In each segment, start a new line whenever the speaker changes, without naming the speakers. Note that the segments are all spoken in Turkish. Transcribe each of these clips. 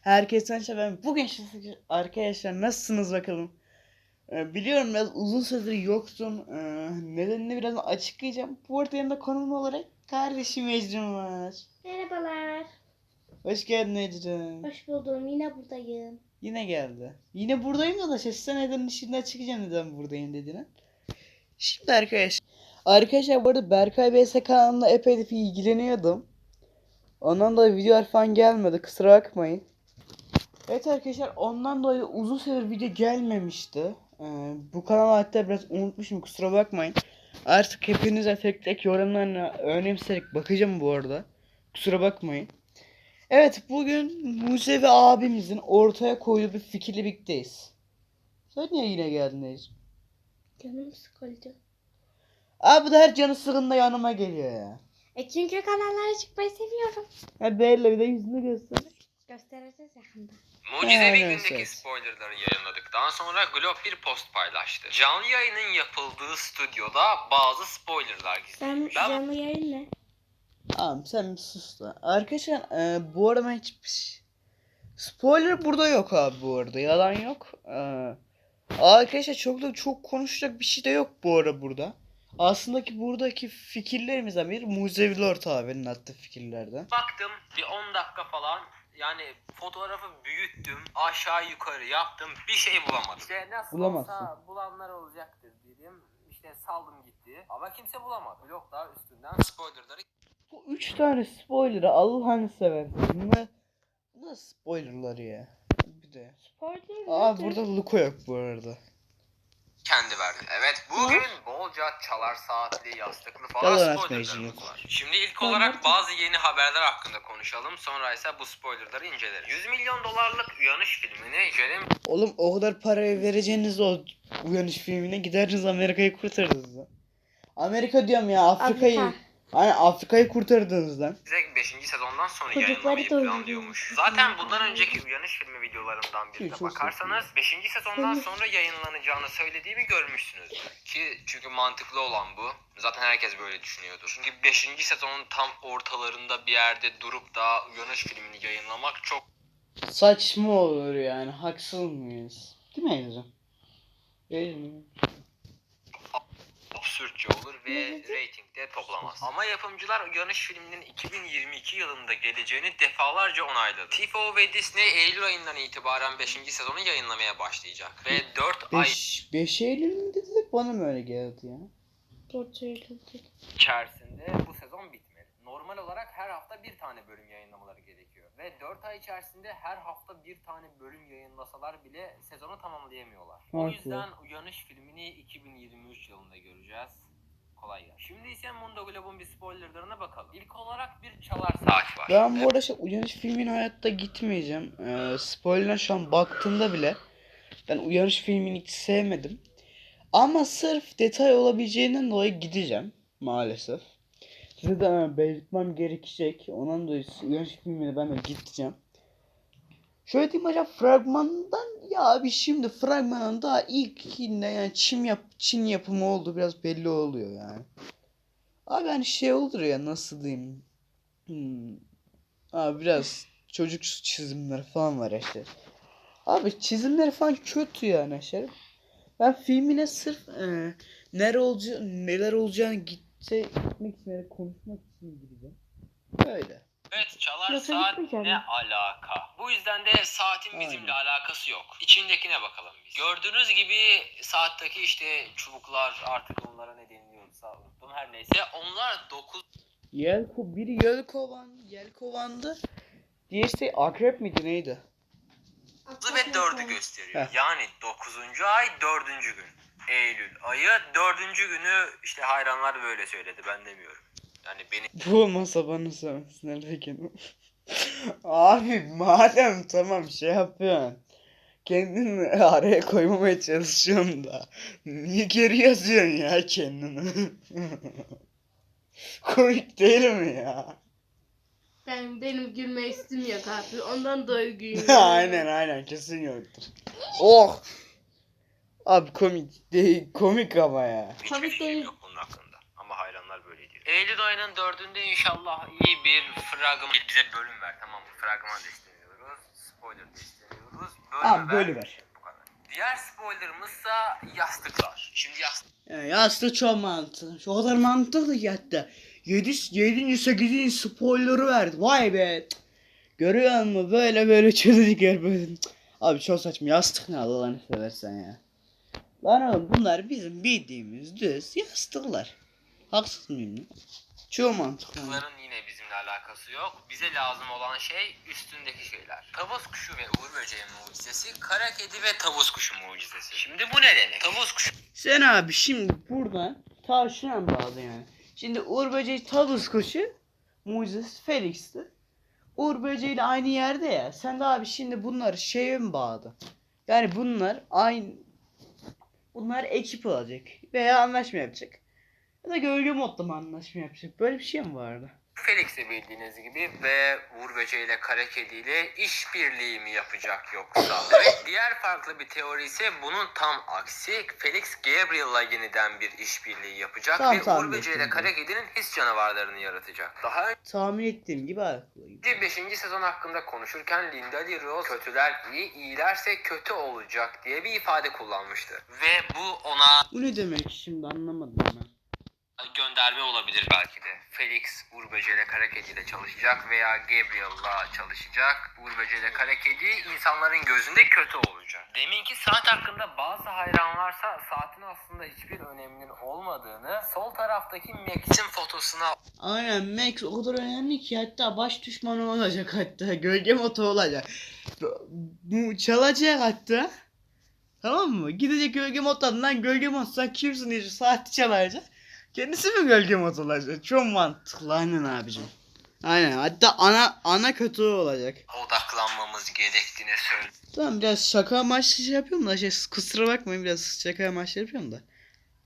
Herkese merhaba. Ben bugün size- arkadaşlar nasılsınız bakalım. Ee, biliyorum biraz uzun süredir yoktum. Ee, nedenini biraz açıklayacağım. Bu arada yanında konum olarak kardeşim Ecrin var.
Merhabalar.
Hoş geldin Ecrin.
Hoş buldum. Yine buradayım.
Yine geldi. Yine buradayım da da seslen nedenini şimdi açıklayacağım neden buradayım dediğini. Şimdi arkadaşlar. Arkadaşlar bu arada Berkay BS kanalında epey de ilgileniyordum. Ondan dolayı videolar falan gelmedi. Kusura bakmayın. Evet arkadaşlar ondan dolayı uzun süredir video gelmemişti. Ee, bu kanalı hatta biraz unutmuşum kusura bakmayın. Artık hepinize tek tek yorumlarına önemseyerek bakacağım bu arada. Kusura bakmayın. Evet bugün Musevi abimizin ortaya koyduğu bir fikirle birlikteyiz. Sen niye yine geldin Ecrin?
Canım sıkıldı.
Abi da her canı sıkında yanıma geliyor ya.
E çünkü kanallara çıkmayı seviyorum.
Ha belli bir de yüzünü göster.
Göstereceğiz yakında.
Mucizevi
Yani
gündeki
evet.
spoilerları yayınladıktan sonra Glob bir post paylaştı. Canlı yayının yapıldığı stüdyoda bazı spoilerlar gizli.
Ben
Ben-
canlı yayın ne?
Tamam sen sus da. Arkadaşlar e, bu arada ben hiçbir şey- Spoiler burada yok abi bu arada. Yalan yok. E, arkadaşlar çok da çok konuşacak bir şey de yok bu ara burada. Aslında ki buradaki fikirlerimizden biri Muzevi Lord abinin attığı fikirlerden.
Baktım bir 10 dakika falan yani fotoğrafı büyüttüm aşağı yukarı yaptım bir şey bulamadım. İşte nasıl
Bulamazsın.
olsa bulanlar olacaktır dedim. İşte saldım gitti ama kimse bulamadı. Blok daha üstünden spoilerları
Bu üç tane spoiler'ı Allah'ını seversen. Ne, ne spoilerları ya? Bir de.
Spoiler
Aa
nedir?
burada Luko yok bu arada.
kendi verdi. Evet bugün bolca çalar saatli yastıklı falan
Yalan
spoilerlarımız var. Şimdi ilk olarak bazı yeni haberler hakkında konuşalım. Sonra ise bu spoilerları inceleriz. 100 milyon dolarlık uyanış filmini Jeremy
Oğlum o kadar parayı vereceğiniz o uyanış filmine giderdiniz Amerika'yı kurtarırdınız lan. Amerika diyorum ya Afrika'yı.
Afrika.
Aynen Afrika'yı kurtardınız lan.
5. sezondan sonra
Çocukları
yayınlamayı planlıyormuş. Zaten bundan önceki uyanış filmi videolarından birine
Çok
bakarsanız 5. sezondan sonra yayınlanacağını söylediğimi görmüşsünüz. Ki çünkü mantıklı olan bu. Zaten herkes böyle düşünüyordur. Çünkü 5. sezonun tam ortalarında bir yerde durup da uyanış filmini yayınlamak çok
Saçma olur yani. Haksız mıyız? Değil mi Ezra? Değil mi?
absürtçe olur ve reytingde toplamaz. Ama yapımcılar Uyanış filminin 2022 yılında geleceğini defalarca onayladı. TiFo ve Disney Eylül ayından itibaren 5. sezonu yayınlamaya başlayacak. Ve 4 ay
5, 5 Eylül mü Bana mı öyle geldi ya?
İçerisinde bu sezon bitmeli. Normal olarak her hafta bir tane bölüm yayınlamaları gerekiyor. Ve 4 ay içerisinde her hafta bir tane bölüm yayınlasalar bile sezonu tamamlayamıyorlar. O
Haklı.
yüzden Uyanış filmini 2023 yılında göreceğiz. Kolay gelsin. Şimdi ise Mundo Glob'un bir spoilerlarına bakalım. İlk olarak bir çalar saat var.
Ben bu arada şey, uyanış filmine hayatta gitmeyeceğim. Ee, spoiler'ına şu an baktığımda bile ben uyanış filmini hiç sevmedim. Ama sırf detay olabileceğinden dolayı gideceğim maalesef. Size de belirtmem gerekecek. Ondan dolayı uyanış filmine ben de gideceğim. Şöyle diyeyim hocam fragmandan ya abi şimdi fragmanın daha ilkinde yani Çin yap Çin yapımı oldu biraz belli oluyor yani. Abi hani şey olur ya nasıl diyeyim. Hmm. Abi biraz çocuk çizimleri falan var işte. Abi çizimleri falan kötü yani aşırı. Ben filmine sırf e, nere olacağı, neler olacağını gitse gitmek için yani konuşmak için gideceğim. Öyle.
Evet çalar
Yoksa
saat ne alaka? Bu yüzden de saatin bizimle
Aynen.
alakası yok. İçindekine bakalım biz. Gördüğünüz gibi saatteki işte çubuklar artık onlara ne deniliyorsa unuttum her neyse. Onlar 9
Yelko, biri Yelkovan, Yelkovan'dı. Diğeri akrep miydi neydi?
Ve 4'ü gösteriyor.
Heh.
Yani 9. ay 4. gün. Eylül ayı 4. günü işte hayranlar böyle söyledi ben demiyorum. Yani beni
Bu olmasa bana söylesinler peki. Abi madem tamam şey yapıyorsun. Kendini araya koymamaya çalışıyorsun da. Niye geri yazıyorsun ya kendini? Komik değil mi ya?
Ben benim gülme istim yok abi. Ondan dolayı gülüyorum.
aynen aynen kesin yoktur. Oh! Abi komik değil komik ama ya.
hiçbir
Tabii
fikrim
değil.
yok bunun hakkında. Ama hayranlar böyle diyor. Eylül ayının 4'ünde inşallah iyi bir fragman bize bölüm ver tamam mı? Fragman da istemiyoruz. Spoiler da istemiyoruz. Bölme
Abi böyle ver.
Bu kadar. Diğer spoilerımızsa yastıklar. Şimdi yastık
Yani yastık çok mantıklı. O kadar mantıklı ki hatta. 7. 7. 8. spoiler'ı verdi. Vay be. Cık. Görüyor musun? Böyle böyle çözecek yer böyle. Cık. Abi çok saçma. Yastık ne Allah'ını seversen ya. Lan oğlum bunlar bizim bildiğimiz düz yastıklar. Haksız mıyım? Çok mantıklı.
Bunların yine bizimle alakası yok. Bize lazım olan şey üstündeki şeyler. Tavus kuşu ve uğur böceği mucizesi, kara kedi ve tavus kuşu mucizesi. Şimdi bu ne demek? Tavus kuşu
Sen abi şimdi buradan tavşan bağlı yani. Şimdi Uğur Böceği tavus kuşu mucizesi Felix'ti. Uğur Böceği ile aynı yerde ya. Sen de abi şimdi bunları şeye mi bağlı? Yani bunlar aynı bunlar ekip olacak veya anlaşma yapacak. Ya da gölge modda mı anlaşma yapacak? Böyle bir şey mi vardı?
Felix'i bildiğiniz gibi ve Uğur Böceği ile Kara Kedi ile işbirliği mi yapacak yoksa? evet diğer farklı bir teori ise bunun tam aksi. Felix Gabriel'la yeniden bir işbirliği yapacak
Tam
ve
tahmin
Uğur Böceği ile Kara Kedi'nin his canavarlarını yaratacak. Daha
Tahmin ettiğim gibi
önce 5. sezon hakkında konuşurken Linda Lee Rose kötüler iyi, iyilerse kötü olacak diye bir ifade kullanmıştı. Ve bu ona
Bu ne demek şimdi anlamadım ben.
Gönderme olabilir belki de. Felix Uğur Böceği ile çalışacak veya Gabriel'la çalışacak. Uğur Böceği ile Kara Kedi insanların gözünde kötü olacak. Deminki saat hakkında bazı hayran varsa saatin aslında hiçbir öneminin olmadığını sol taraftaki Max'in fotosuna
Aynen Max o kadar önemli ki hatta baş düşmanı olacak hatta gölge moto olacak. Bu çalacak hatta. Tamam mı? Gidecek gölge lan gölge mod sen kimsin diye saati çalacak. Kendisi mi gölge mod olacak? Çok mantıklı aynen abicim. Aynen hatta ana ana kötü olacak.
odaklanmamız gerektiğini söylüyor.
Tamam biraz şaka amaçlı şey yapıyorum da şey kusura bakmayın biraz şaka amaçlı yapıyorum da.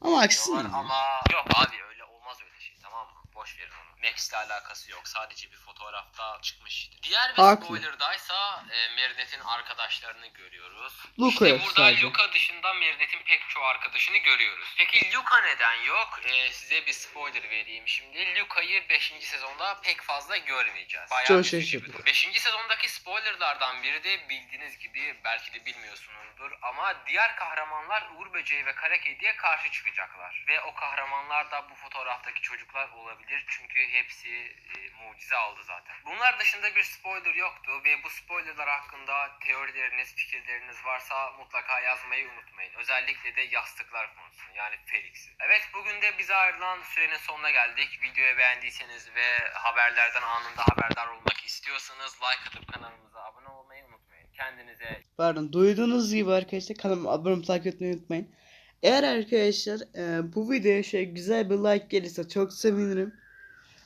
Ama ya.
ama yok abi öyle olmaz öyle şey tamam mı? Boş verin onu. Max'le alakası yok. Sadece bir fotoğrafta çıkmış. Diğer bir
Haklı.
spoilerdaysa e, Meredith'in arkadaşlarını görüyoruz.
Luka
işte burada
sadece.
Luka dışında Meredith'in pek çoğu arkadaşını görüyoruz. Peki Luka neden yok? E, size bir spoiler vereyim şimdi. Luka'yı 5. sezonda pek fazla görmeyeceğiz. Bayağı
Çok şaşırdım.
durum. 5. sezondaki spoilerlardan biri de bildiğiniz gibi belki de bilmiyorsunuzdur ama diğer kahramanlar Uğur Böceği ve Kara Kedi'ye karşı çıkacaklar. Ve o kahramanlar da bu fotoğraftaki çocuklar olabilir çünkü hepsi e, mucize aldı zaten. Bunlar dışında bir spoiler yoktu ve bu spoilerlar hakkında teorileriniz, fikirleriniz varsa mutlaka yazmayı unutmayın. Özellikle de yastıklar konusunu yani Felix'i. Evet bugün de bize ayrılan sürenin sonuna geldik. Videoyu beğendiyseniz ve haberlerden anında haberdar olmak istiyorsanız like atıp kanalımıza abone olmayı unutmayın. Kendinize
Pardon duyduğunuz gibi arkadaşlar kanalıma abone olmayı takip etmeyi unutmayın. Eğer arkadaşlar e, bu videoya şöyle güzel bir like gelirse çok sevinirim.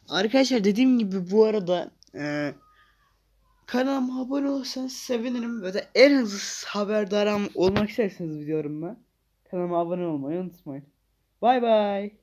Arkadaşlar dediğim gibi bu arada e, kanalıma abone olursanız sevinirim. Ve de en hızlı haberdar olmak isterseniz videolarımdan kanalıma abone olmayı unutmayın. Bay bay.